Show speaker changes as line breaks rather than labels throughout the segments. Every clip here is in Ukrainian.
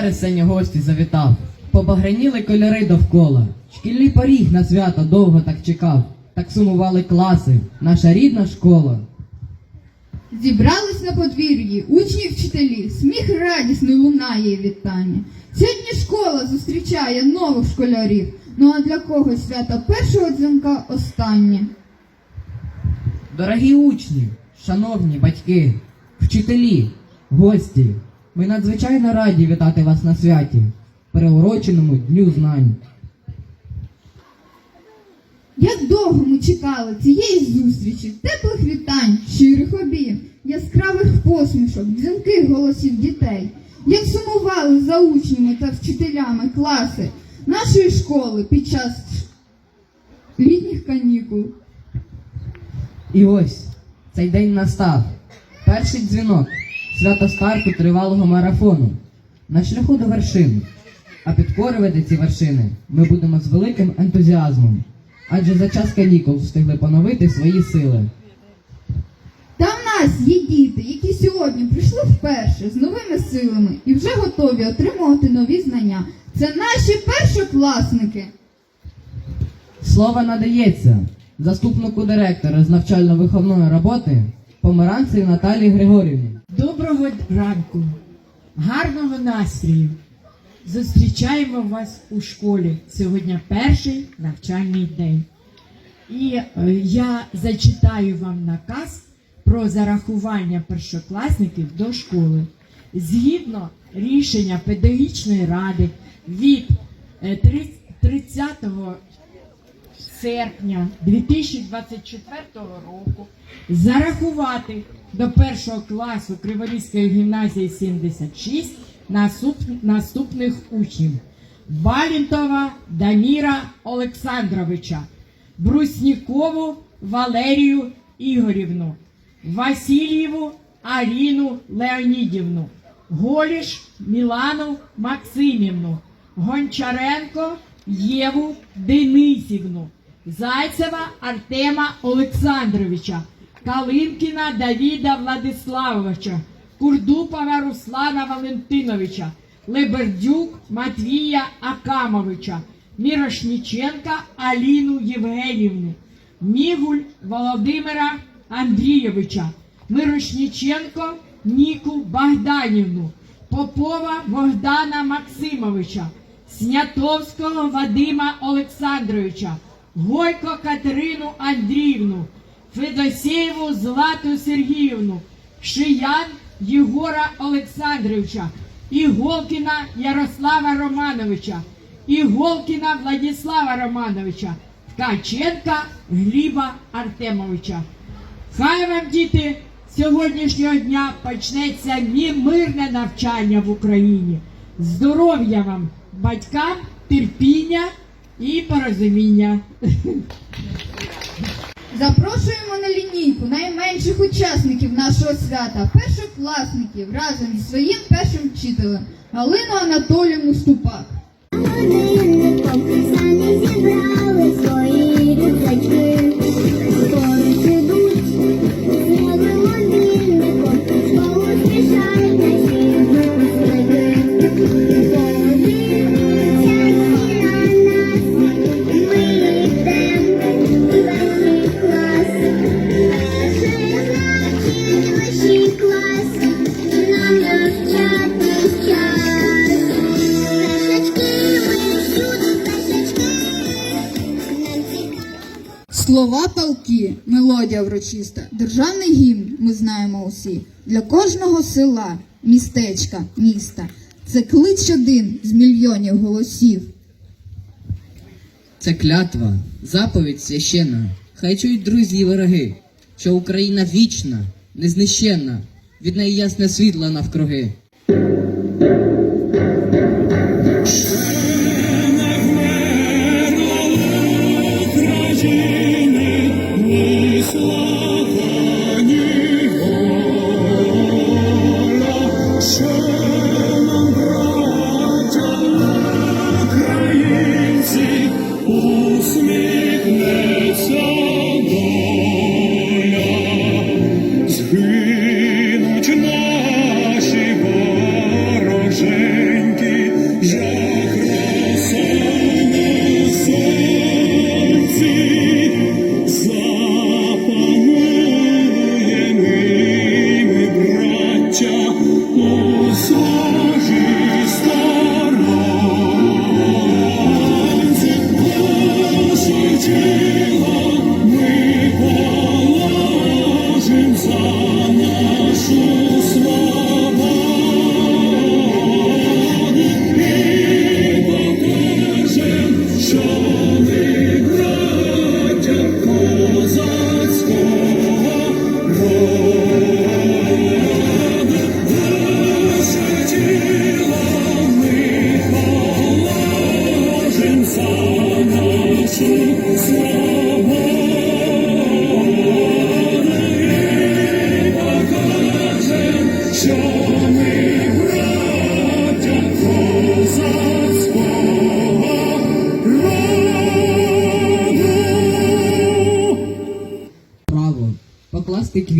Вересень гості завітав. Побаграніли кольори довкола. Шкільний поріг на свято довго так чекав. Так сумували класи, наша рідна школа.
Зібрались на подвір'ї учні й вчителі, сміх радісний лунає і вітання. Сьогодні школа зустрічає нових школярів. Ну а для когось свято першого дзвінка останнє.
Дорогі учні, шановні батьки, вчителі, гості, ми надзвичайно раді вітати вас на святі, переуроченому Дню знань.
Як довго ми чекали цієї зустрічі, теплих вітань, щирих обійм, яскравих посмішок, дзвінких голосів дітей, як сумували за учнями та вчителями класи нашої школи під час літніх канікул.
І ось цей день настав. Перший дзвінок, свято старту тривалого марафону. На шляху до вершин. А підкорювати ці вершини ми будемо з великим ентузіазмом. Адже за час канікул встигли поновити свої сили.
Та в нас є діти, які сьогодні прийшли вперше з новими силами і вже готові отримувати нові знання. Це наші першокласники.
Слово надається заступнику директора з навчально-виховної роботи Помаранцеві Наталії Григорівні.
Доброго ранку, гарного настрою. Зустрічаємо вас у школі. Сьогодні перший навчальний день. І е, я зачитаю вам наказ про зарахування першокласників до школи. Згідно рішення педагогічної ради від е, 30 серпня 2024 року зарахувати до першого класу Криворізької гімназії 76 наступних учнів. Балінтова Даміра Олександровича, Бруснікову Валерію Ігорівну, Васильєву Аріну Леонідівну, Голіш Мілану Максимівну, Гончаренко Єву Денисівну, Зайцева Артема Олександровича, Калинкіна Давіда Владиславовича, Курдупова Руслана Валентиновича, Лебердюк Матвія Акамовича, Мірошніченка Аліну Євгенівну, Мігуль Володимира Андрійовича, Мирошніченко Ніку Богданівну, Попова Богдана Максимовича, Снятовського Вадима Олександровича, Гойко Катерину Андріївну, Федосєєву Злату Сергіївну, Шиян Єгора Олександровича, Іголкіна Ярослава Романовича, Іголкіна Владислава Романовича, Ткаченка Гліба Артемовича. Хай вам, діти, сьогоднішнього дня почнеться мирне навчання в Україні. Здоров'я вам, батькам, терпіння і порозуміння.
Запрошуємо на лінійку найменших учасників нашого свята, першокласників разом із своїм першим вчителем Галину Анатолію Ступак. Слова палки, мелодія врочиста, державний гімн ми знаємо усі. Для кожного села, містечка, міста. Це клич один з мільйонів голосів.
Це клятва, заповідь священна. Хай чують друзі і вороги, що Україна вічна, незнищенна, від неї ясне світло навкруги.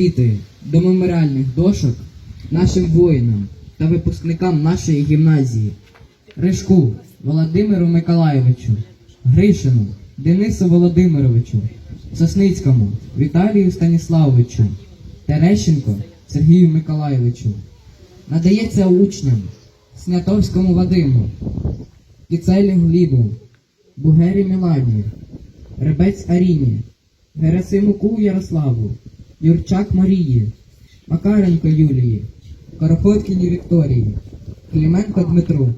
Квіти до меморіальних дошок нашим воїнам та випускникам нашої гімназії. Ришку Володимиру Миколайовичу, Гришину Денису Володимировичу, Сосницькому Віталію Станіславовичу, Терещенко Сергію Миколайовичу. Надається учням Снятовському Вадиму, Кіцелі Глібу, Бугері Мілані, Ребець Аріні, Герасимуку Ярославу, Юрчак Марії, Макаренко Юлії, Карапоткіні Вікторії, Кліменко Дмитру.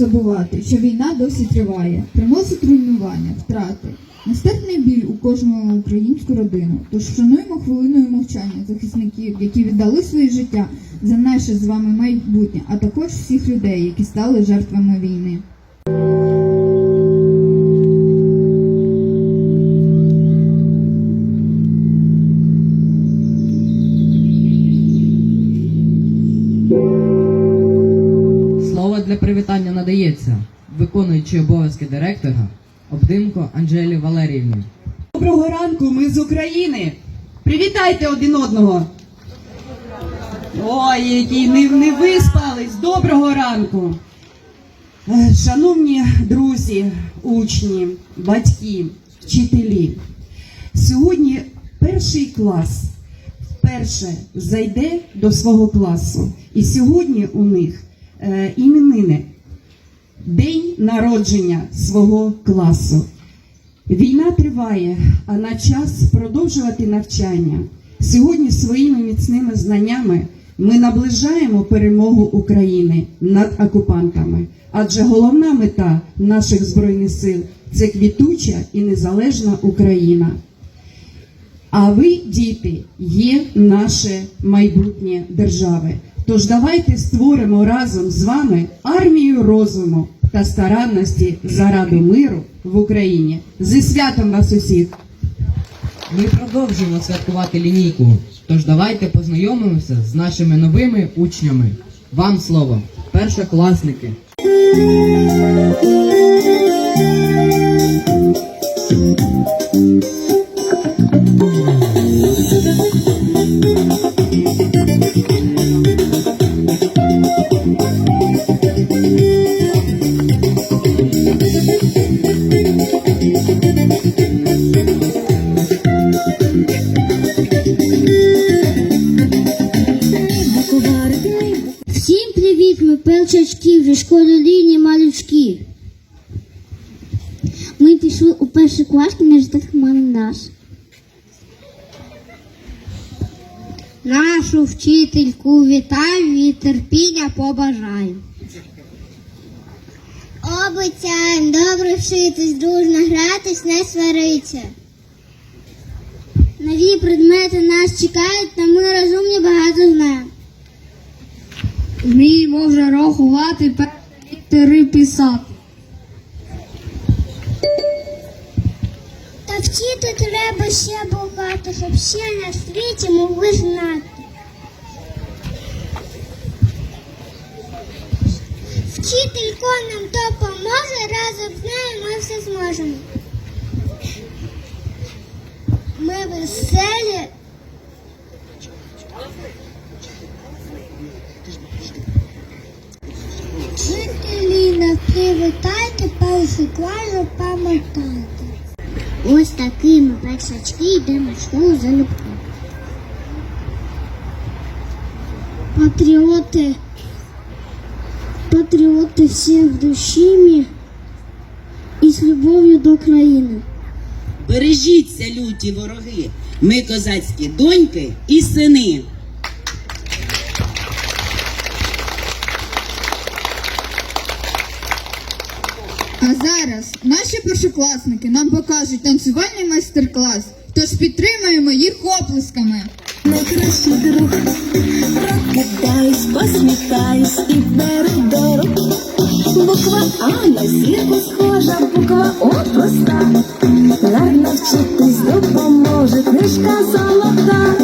Забувати, що війна досі триває, приносить руйнування, втрати, нестерпний біль у кожну українську родину. Тож вшануємо хвилиною мовчання захисників, які віддали своє життя за наше з вами майбутнє, а також всіх людей, які стали жертвами війни.
Для привітання надається виконуючий обов'язки директора Обдимко Анжелі Валеріївні.
Доброго ранку, ми з України. Привітайте один одного. Ой, які не, не виспались. Доброго ранку. Е, Шановні друзі, учні, батьки, вчителі. Сьогодні перший клас вперше зайде до свого класу. І сьогодні у них іменини. День народження свого класу. Війна триває, а на час продовжувати навчання. Сьогодні своїми міцними знаннями ми наближаємо перемогу України над окупантами. Адже головна мета наших збройних сил це квітуча і незалежна Україна. А ви, діти, є наше майбутнє держави. Тож давайте створимо разом з вами армію розуму та старанності заради миру в Україні. Зі святом вас усіх!
Ми продовжуємо святкувати лінійку. Тож давайте познайомимося з нашими новими учнями. Вам слово, першокласники.
Ми першачки, вже школоліні малючки. Ми пішли у перший клас на житах мандаш. Нашу вчительку вітаю і терпіння побажаю. Обіцяємо добре вчитись, дружно гратись, не сваритися. Нові предмети нас чекають, та ми розумні багато знаємо.
Вміємо вже рахувати, літери писати.
Та вчити треба ще багато, щоб ще на світі могли знати. Вчителько нам допоможе, разом з нею ми все зможемо. Ми веселі. Вчителі нас привітайте, перший клас пам'ятайте. Ось такими першачки йдемо в школу залюбки. Патріоти, патріоти всіх душами, і з любов'ю до країни.
Бережіться, люті вороги, ми козацькі доньки і сини.
А зараз наші першокласники нам покажуть танцювальний майстер-клас. Тож підтримаємо їх оплесками.
Найкращий друг, прокидаюсь, посміхаюсь і беру до рук. Буква А на зірку схожа, буква О проста. Гарно вчитись допоможе книжка золота.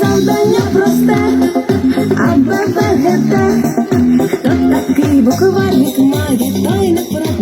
Завдання просте, А, Б, Д. Хто такий букварник має, той не пропаде.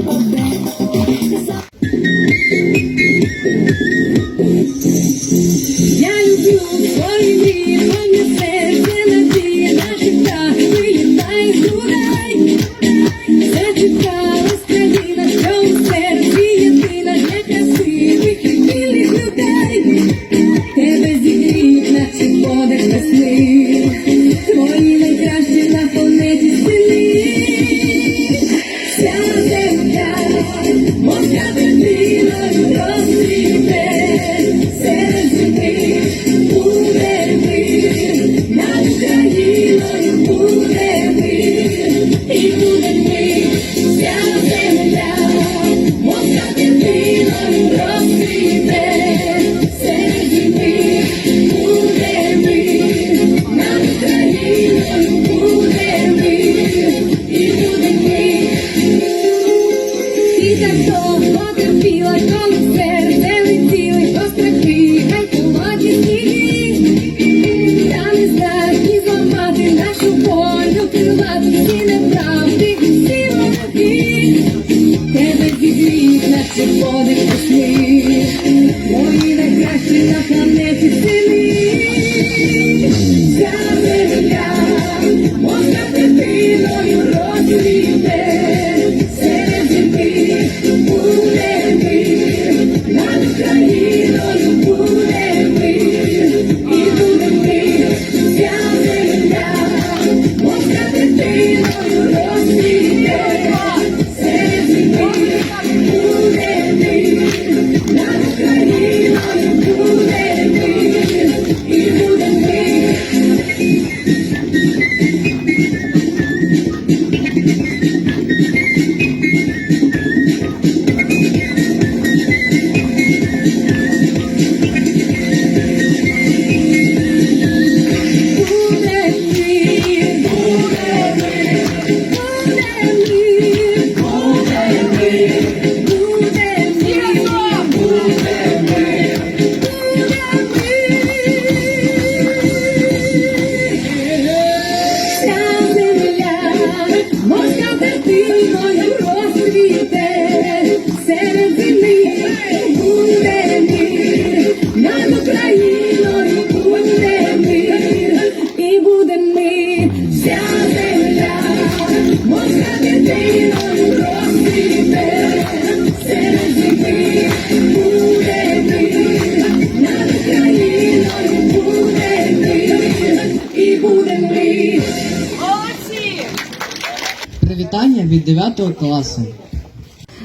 Від 9 класу.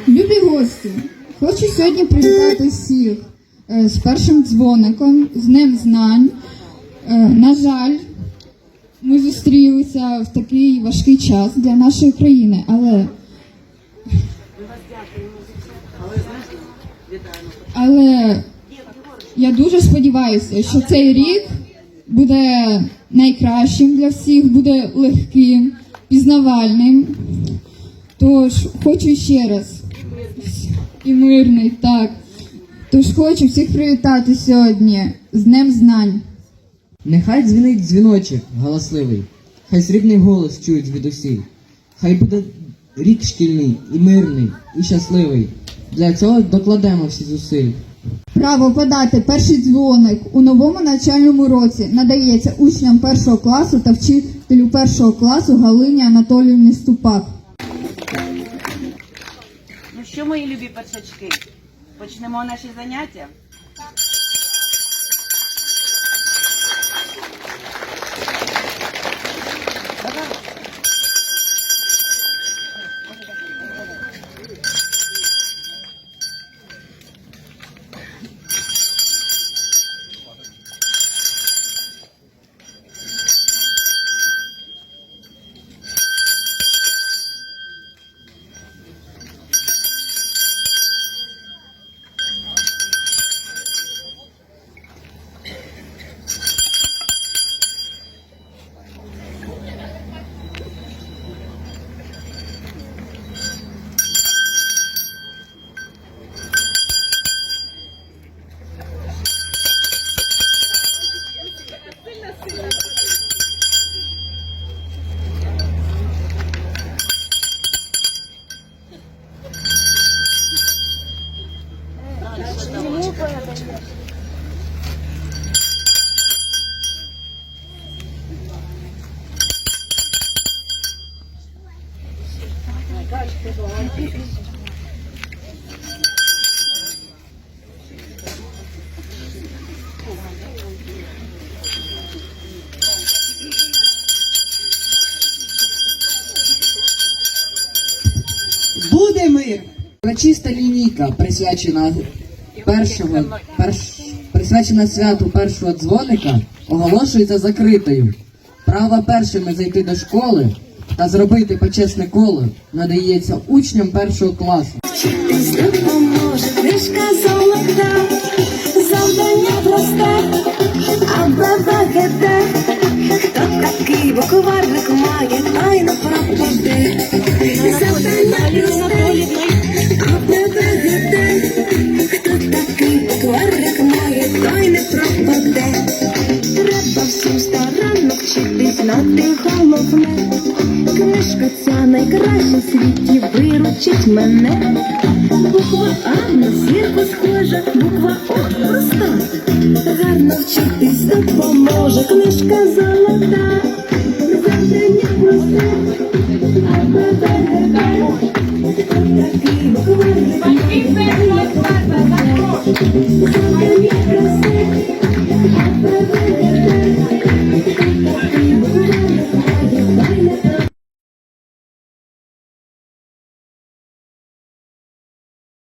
Любі гості, хочу сьогодні привітати всіх е, з першим дзвоником, з Днем знань. Е, На жаль, ми зустрілися в такий важкий час для нашої країни, але але я дуже сподіваюся, що цей рік буде найкращим для всіх, буде легким, пізнавальним. Тож хочу ще раз і мирний, так. Тож хочу всіх привітати сьогодні з Днем Знань.
Нехай дзвінить дзвіночок галасливий, хай срібний голос чують звідусіль. Хай буде рік шкільний і мирний, і щасливий. Для цього докладемо всі зусиль.
Право подати перший дзвоник у новому навчальному році надається учням першого класу та вчителю першого класу Галині Анатоліївні Ступак.
Мої любі першачки, почнемо наші заняття?
Буде мир.
Урочиста присвячена першого, перш, присвячена святу першого дзвоника, оголошується закритою. Право першими зайти до школи та зробити почесне коло надається учням першого класу.
Книжка золота, завдання просте, а БВГД. Хто такий букварник має тайну пропаде? Завдання просте, а Дворик має, той не пропаде. Треба всім старанно вчитись знати головне. Книжка ця найкраща в світі виручить мене. Буква А на зірку схожа, буква О проста. Гарно вчитись допоможе, книжка золота. Завдання просте, а тебе не Такий Thank you.